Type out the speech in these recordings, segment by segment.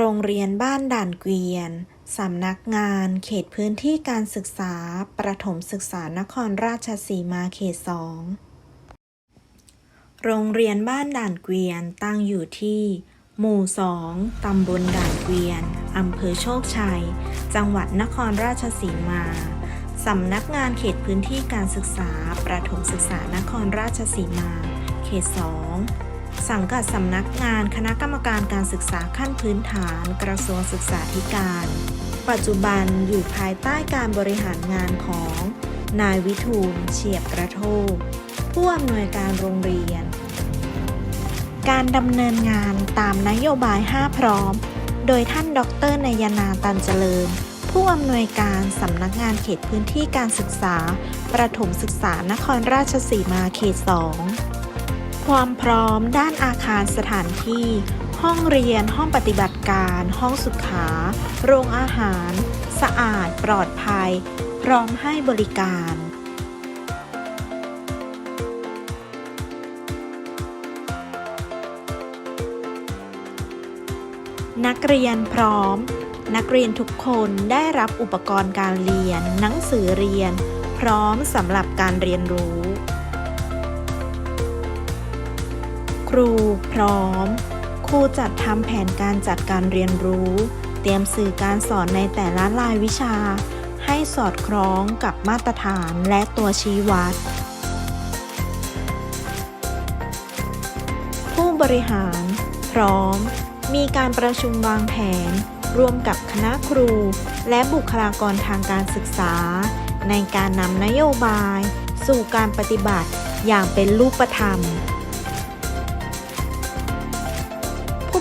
โรงเรียนบ้านด่านเกวียน สำนักงานเขตพื้นที่การศึกษา ประถมศึกษานครราชสีมาเขตสองโรงเรียนบ้านด่านเกวียนตั้งอยู่ที่ หมู่สองตำบลด่านเกวียน อำเภอโชคชัย จังหวัดนครราชสีมา สำนักงานเขตพื้นที่การศึกษา ประถมศึกษานครราชสีมา เขตสอง สังกัดสำนักงานคณะกรรมการการศึกษาขั้นพื้นฐานกระทรวงศึกษาธิการ ปัจจุบันอยู่ภายใต้การบริหารงานของ นายวิทูลเฉียบกระโทกผู้อำนวยการโรงเรียน การดำเนินงานตามนโยบาย 5 พร้อม โดยท่านดรนายนาตันเจริญ ผู้อำนวยการสำนักงานเขตพื้นที่การศึกษา ประถมศึกษานครราชสีมาเขต 2 ความพร้อมด้านอาคารสถานที่ ห้องเรียน ห้องปฏิบัติการ ห้องสุขา โรงอาหาร สะอาด ปลอดภัย พร้อมให้บริการนักเรียนพร้อม นักเรียนทุกคนได้รับอุปกรณ์การเรียน หนังสือเรียน พร้อมสำหรับการเรียนรู้ ครู พร้อม ครูจัดทำแผนการจัดการเรียนรู้ เตรียมสื่อการสอนในแต่ละรายวิชา ให้สอดคล้องกับมาตรฐานและตัวชี้วัด ผู้บริหาร พร้อม มีการประชุมวางแผน ร่วมกับคณะครู และบุคลากรทางการศึกษา ในการนำนโยบาย สู่การปฏิบัติอย่างเป็นรูปธรรม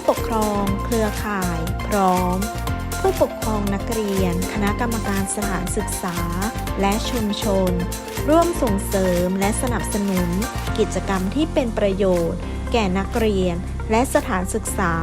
ปกครอง เครือข่าย พร้อม ผู้ปกครองนักเรียน คณะกรรมการสถานศึกษา และชุมชน ร่วมส่งเสริมและสนับสนุน กิจกรรมที่เป็นประโยชน์ แก่นักเรียน และสถานศึกษา